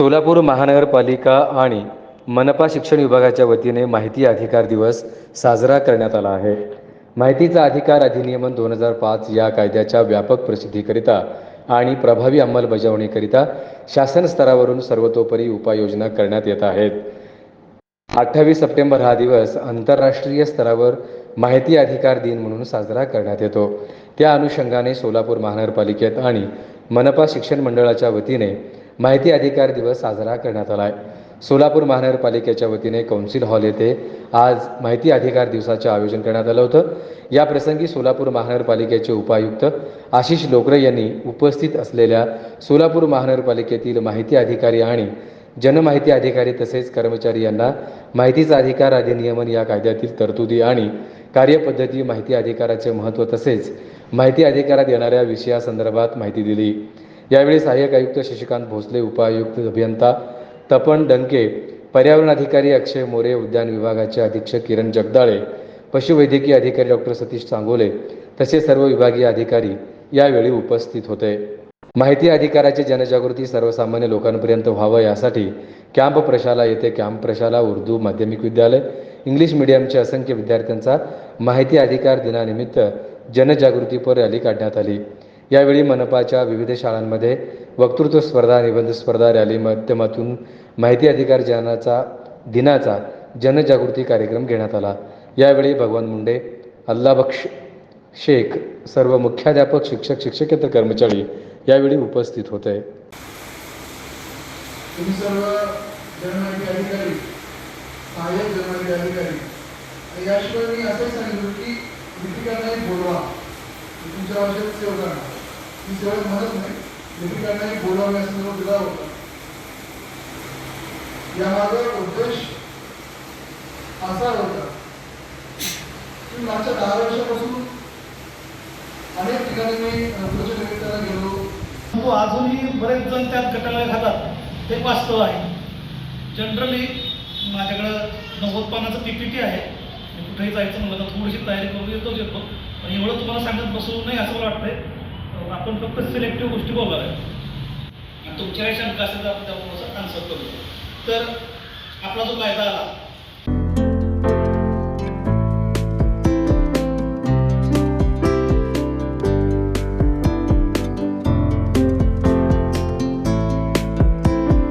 सोलापूर महानगरपालिका आणि मनपा शिक्षण विभागाच्या वतीने माहिती अधिकार दिवस साजरा करण्यात आला आहे. माहितीचा अधिकार अधिनियमन दोन हजार पाच या कायद्याच्या व्यापक प्रसिद्धीकरिता आणि प्रभावी अंमलबजावणीकरिता शासन स्तरावरून सर्वतोपरी उपाययोजना करण्यात येत आहेत. अठ्ठावीस सप्टेंबर हा दिवस आंतरराष्ट्रीय स्तरावर माहिती अधिकार दिन म्हणून साजरा करण्यात येतो. त्या अनुषंगाने सोलापूर महानगरपालिकेत आणि मनपा शिक्षण मंडळाच्या वतीने माहिती अधिकार दिवस साजरा करण्यात आला आहे. सोलापूर महानगरपालिकेच्या वतीने कौन्सिल हॉल येथे आज माहिती अधिकार दिवसाचे आयोजन करण्यात आलं होतं. या प्रसंगी सोलापूर महानगरपालिकेचे उपायुक्त आशिष लोकरे यांनी उपस्थित असलेल्या सोलापूर महानगरपालिकेतील माहिती अधिकारी आणि जनमाहिती अधिकारी तसेच कर्मचारी यांना माहितीचा अधिकार अधिनियमन या कायद्यातील तरतुदी आणि कार्यपद्धती माहिती अधिकाराचे महत्त्व तसेच माहिती अधिकारात येणाऱ्या विषयासंदर्भात माहिती दिली. यावेळी सहाय्यक आयुक्त शशिकांत भोसले उपायुक्त अभियंता तपन डंके पर्यावरण अधिकारी अक्षय मोरे उद्यान विभागाचे अधीक्षक किरण जगदाळे पशुवैद्यकीय अधिकारी डॉक्टर सतीश सांगोले तसेच सर्व विभागीय अधिकारी यावेळी उपस्थित होते. माहिती अधिकाराची जनजागृती सर्वसामान्य लोकांपर्यंत व्हावं यासाठी कॅम्प प्रशाला येथे कॅम्प प्रशाला उर्दू माध्यमिक विद्यालय इंग्लिश मीडियमचे असंख्य विद्यार्थ्यांचा माहिती अधिकार दिनानिमित्त जनजागृतीपर रॅली काढण्यात आली. यावेळी मनपाच्या विविध शाळांमध्ये वक्तृत्व स्पर्धा निबंध स्पर्धा रॅली माध्यमातून माहिती अधिकार जनाचा दिनाचा जनजागृती कार्यक्रम घेण्यात आला. यावेळी भगवान मुंडे अल्लाबक्ष शेख सर्व मुख्याध्यापक शिक्षक शिक्षकेतर कर्मचारी यावेळी उपस्थित होते. तुम्ही सर्व जनमाहिती अधिकारी सहाय्यक जनमाहिती अधिकारी याशिवाय मी असंही सांगितलं की लिपिकांनाही बोलवा. तुमच्या आवश्यक सेवकांना ती सेवक म्हणत नाही. लिपिकांनाही बोलावे असं दिला होता. यामागे उद्देश असा होता की मागच्या दहा वर्षापासून अनेक ठिकाणी मी प्रदर्शन निमित्तानं गेलो. तो अजूनही बरेच जण त्यात गटाला खातात ते वास्तव आहे. जनरली माझ्याकडं नव्वद पानाचं पी पी टी आहे. कुठेही जायचं म्हणलं तर थोडीशी तयारी करून येतोच येतो. पण एवढं तुम्हाला सांगत बसू नाही असं मला वाटतंय. आपण फक्त सिलेक्टिव्ह गोष्टी बोलणार आहे आणि तुमच्याही शंका असेल तर आपण त्यामुळे आन्सर करू तर आपला जो कायदा आला